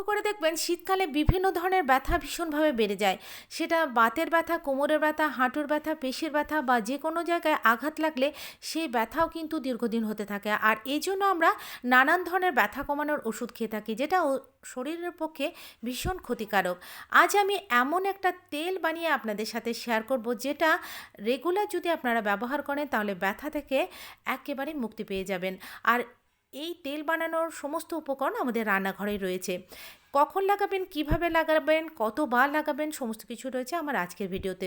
লক্ষ্য করে দেখবেন শীতকালে বিভিন্ন ধরনের ব্যথা ভীষণভাবে বেড়ে যায়। সেটা বাতের ব্যথা, কোমরের ব্যথা, হাঁটুর ব্যথা, পেশির ব্যথা বা যে কোনো জায়গায় আঘাত লাগলে সেই ব্যথাও কিন্তু দীর্ঘদিন হতে থাকে। আর এই জন্য আমরা নানান ধরনের ব্যথা কমানোর ওষুধ খেয়ে থাকি, যেটা শরীরের পক্ষে ভীষণ ক্ষতিকারক। আজ আমি এমন একটা তেল বানিয়ে আপনাদের সাথে শেয়ার করব, যেটা রেগুলার যদি আপনারা ব্যবহার করেন, তাহলে ব্যথা থেকে একেবারে মুক্তি পেয়ে যাবেন। আর এই তেল বানানোর সমস্ত উপকরণ আমাদের রান্নাঘরে রয়েছে। কখন লাগাবেন, কীভাবে লাগাবেন, কতবার লাগাবেন, সমস্ত কিছু রয়েছে আমার আজকের ভিডিওতে।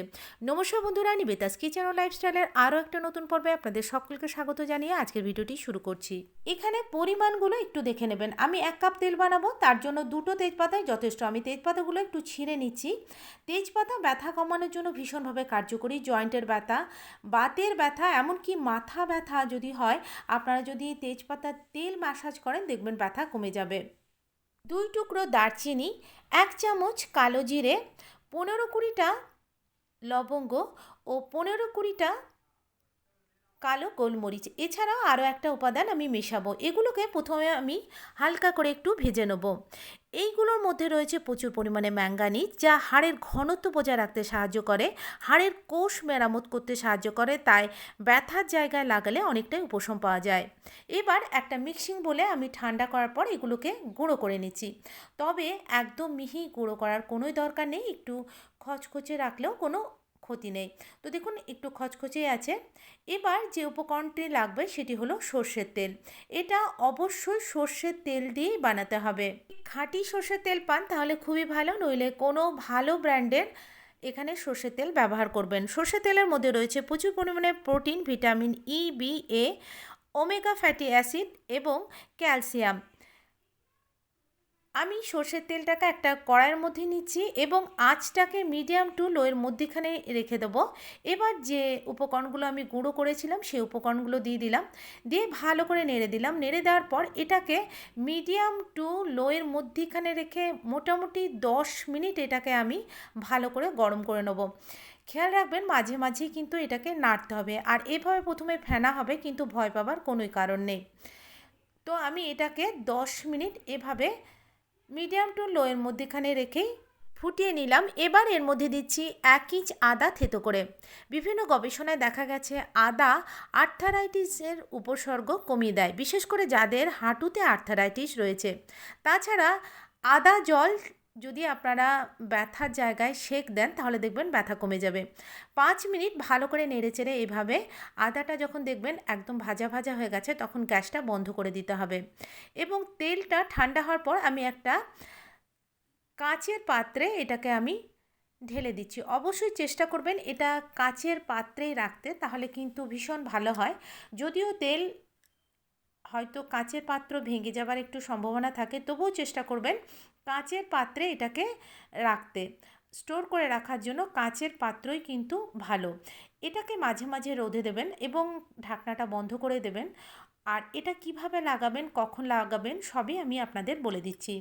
নমস্কার বন্ধুরা, নিবেতাস কিচেন ও লাইফস্টাইলের আরও একটা নতুন পর্বে আপনাদের সকলকে স্বাগত জানিয়ে আজকের ভিডিওটি শুরু করছি। এখানে পরিমাণগুলো একটু দেখে নেবেন। আমি এক কাপ তেল বানাবো, তার জন্য দুটো তেজপাতায় যথেষ্ট। আমি তেজপাতাগুলো একটু ছিঁড়ে নিচ্ছি। তেজপাতা ব্যথা কমানোর জন্য ভীষণভাবে কার্যকরী জয়েন্টের ব্যথা, বাতের ব্যথা, এমনকি মাথা ব্যথা যদি হয়, আপনারা যদি তেজপাতার তেল ম্যাসাজ করেন, দেখবেন ব্যথা কমে যাবে। দুই টুকরো দারচিনি এক চামচ কালো জিরে পনেরো কুড়িটা লবঙ্গ ও পনেরো কুড়িটা কালো গোলমরিচ। এছাড়াও আরও একটা উপাদান আমি মেশাবো। এগুলোকে প্রথমে আমি হালকা করে একটু ভেজে নেব। এইগুলোর মধ্যে রয়েছে প্রচুর পরিমাণে ম্যাঙ্গানিজ, যা হাড়ের ঘনত্ব বজায় রাখতে সাহায্য করে, হাড়ের কোষ মেরামত করতে সাহায্য করে, তাই ব্যথার জায়গায় লাগালে অনেকটাই উপশম পাওয়া যায়। এবার একটা মিক্সিং বলে আমি ঠান্ডা করার পর এগুলোকে গুঁড়ো করে নিচ্ছি। তবে একদম মিহি গুঁড়ো করার কোনোই দরকার নেই, একটু খচখচে রাখলেও কোনো ক্ষতি নেই। তো দেখুন, একটু খচখচে আছে। এবার যে উপকরণটি লাগবে সেটি হলো সর্ষের তেল। এটা অবশ্যই সর্ষের তেল দিয়েই বানাতে হবে। খাঁটি সর্ষের তেল পান তাহলে খুবই ভালো, নইলে কোনো ভালো ব্র্যান্ডের এখানে সর্ষের তেল ব্যবহার করবেন। সর্ষের তেলের মধ্যে রয়েছে প্রচুর পরিমাণে protein, vitamin E B A omega fatty acid এবং ক্যালসিয়াম আমি সর্ষের তেলটাকে একটা কড়াইয়ের মধ্যে নিচ্ছি এবং আঁচটাকে মিডিয়াম টু লোয়ের মধ্যেখানে রেখে দেবো। এবার যে উপকরণগুলো আমি গুঁড়ো করেছিলাম, সেই উপকরণগুলো দিয়ে দিলাম। দিয়ে ভালো করে নেড়ে দিলাম। নেড়ে দেওয়ার পর এটাকে মিডিয়াম টু লোয়ের মধ্যেখানে রেখে মোটামুটি দশ মিনিট এটাকে আমি ভালো করে গরম করে নেব। খেয়াল রাখবেন, মাঝে মাঝেই কিন্তু এটাকে নাড়তে হবে। আর এভাবে প্রথমে ফেনা হবে, কিন্তু ভয় পাবার কোনোই কারণ নেই। তো আমি এটাকে দশ মিনিট এভাবে মিডিয়াম টু লোয়ের মধ্যেখানে রেখেই ফুটিয়ে নিলাম। এবার এর মধ্যে দিচ্ছি এক ইঞ্চ আদা থেতো করে। বিভিন্ন গবেষণায় দেখা গেছে, আদা আর্থারাইটিসের উপসর্গ কমিয়ে দেয়, বিশেষ করে যাদের হাঁটুতে আর্থারাইটিস রয়েছে। তাছাড়া আদা জল যদি আপনারা ব্যথার জায়গায় সেক দেন, তাহলে দেখবেন ব্যথা কমে যাবে। পাঁচ মিনিট ভালো করে নেড়ে চেড়ে এভাবে আদাটা যখন দেখবেন একদম ভাজা ভাজা হয়ে গেছে, তখন গ্যাসটা বন্ধ করে দিতে হবে। এবং তেলটা ঠান্ডা হওয়ার পর আমি একটা কাঁচের পাত্রে এটাকে আমি ঢেলে দিচ্ছি। অবশ্যই চেষ্টা করবেন এটা কাঁচের পাত্রেই রাখতে, তাহলে কিন্তু ভীষণ ভালো হয়। যদিও তেল হয়তো কাঁচের পাত্র ভেঙে যাবার একটু সম্ভাবনা থাকে, তবুও চেষ্টা করবেন কাঁচের পাত্রে এটাকে রাখতে। স্টোর করে রাখার জন্য কাঁচের পাত্রই কিন্তু ভালো। এটাকে মাঝে মাঝে রোদে দেবেন এবং ঢাকনাটা বন্ধ করে দেবেন। আর এটা কীভাবে লাগাবেন, কখন লাগাবেন, সবই আমি আপনাদের বলে দিচ্ছি।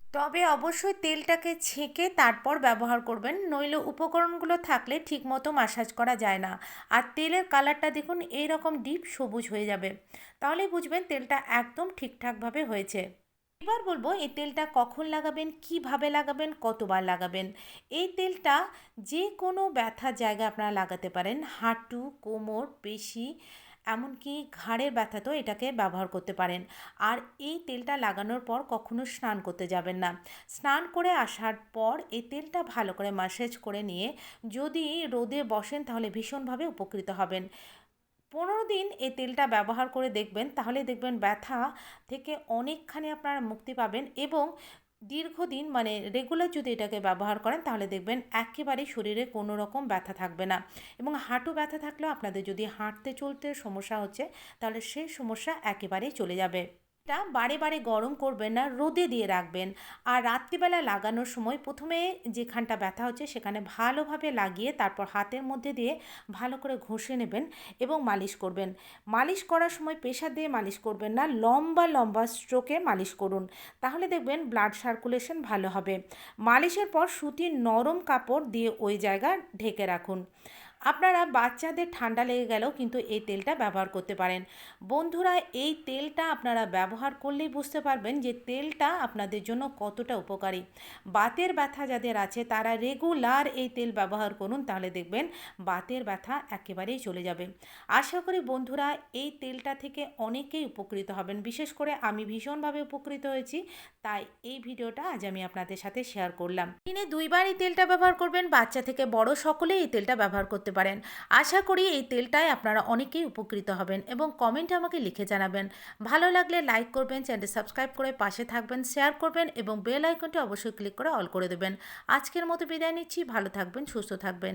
তবে অবশ্যই তেলটাকে ছেঁকে তারপর ব্যবহার করবেন। নইলে উপকরণগুলো থাকলে ঠিকমতো মাসাজ করা যায় না। আর তেলের কালারটা দেখুন এই রকম ডিপ সবুজ হয়ে যাবে। তাহলেই বুঝবেন তেলটা একদম ঠিকঠাকভাবে হয়েছে। এবার বলব, এই তেলটা কখন লাগাবেন, কীভাবে লাগাবেন, কতবার লাগাবেন? এই তেলটা যে কোনো ব্যথার জায়গায় আপনারা লাগাতে পারেন। হাঁটু, কোমর, পেশি, এমনকি ঘাড়ের ব্যথাতেও এটাকে ব্যবহার করতে পারেন। আর এই তেলটা লাগানোর পর কখনো স্নান করতে যাবেন না। স্নান করে আসার পর এই তেলটা ভালো করে ম্যাসেজ করে নিয়ে যদি রোদে বসেন তাহলে ভীষণভাবে উপকৃত হবেন। পনেরো দিন এই তেলটা ব্যবহার করে দেখবেন, তাহলে দেখবেন ব্যথা থেকে অনেকখানি আপনারা মুক্তি পাবেন এবং দীর্ঘদিন মানে রেগুলার যদি এটাকে ব্যবহার করেন, তাহলে দেখবেন একেবারে শরীরে কোনো রকম ব্যথা থাকবে না। এবং হাঁটু ব্যথা থাকলেও আপনাদের যদি হাঁটতে চলতে সমস্যা হচ্ছে, তাহলে সেই সমস্যা একেবারেই চলে যাবে। এটা বারে বারে গরম করবেন না, রোদে দিয়ে রাখবেন। আর রাত্রিবেলা লাগানোর সময় প্রথমে যেখানটা ব্যথা হচ্ছে সেখানে ভালোভাবে লাগিয়ে তারপর হাতের মধ্যে দিয়ে ভালো করে ঘষে নেবেন এবং মালিশ করবেন। মালিশ করার সময় প্রেশার দিয়ে মালিশ করবেন না, লম্বা লম্বা স্ট্রোকে মালিশ করুন। তাহলে দেখবেন ব্লাড সার্কুলেশন ভালো হবে। মালিশের পর সুতির নরম কাপড় দিয়ে ওই জায়গা ঢেকে রাখুন। আপনারা বাচ্চাদের ঠান্ডা লেগে গেলেও কিন্তু এই তেলটা ব্যবহার করতে পারেন। বন্ধুরা, এই তেলটা আপনারা ব্যবহার করলেই বুঝতে পারবেন যে তেলটা আপনাদের জন্য কতটা উপকারী। বাতের ব্যথা যাদের আছে, তারা রেগুলার এই তেল ব্যবহার করুন, তাহলে দেখবেন বাতের ব্যথা একেবারেই চলে যাবে। আশা করি বন্ধুরা, এই তেলটা থেকে অনেকেই উপকৃত হবেন। বিশেষ করে আমি ভীষণভাবে উপকৃত হয়েছি, তাই এই ভিডিওটা আজ আমি আপনাদের সাথে শেয়ার করলাম। দিনে দুইবার এই তেলটা ব্যবহার করবেন, বাচ্চা থেকে বড় সকলেই এই তেলটা ব্যবহার করতে পারেন। আশা করি এই তেলটায় আপনারা অনেকেই উপকৃত হবেন এবং কমেন্টে আমাকে লিখে জানাবেন। ভালো লাগলে লাইক করবেন চ্যানেল সাবস্ক্রাইব করে পাশে থাকবেন, শেয়ার করবেন এবং বেল আইকনটি অবশ্যই ক্লিক করে অল করে দেবেন। আজকের মতো বিদায় নিচ্ছি, ভালো থাকবেন, সুস্থ থাকবেন।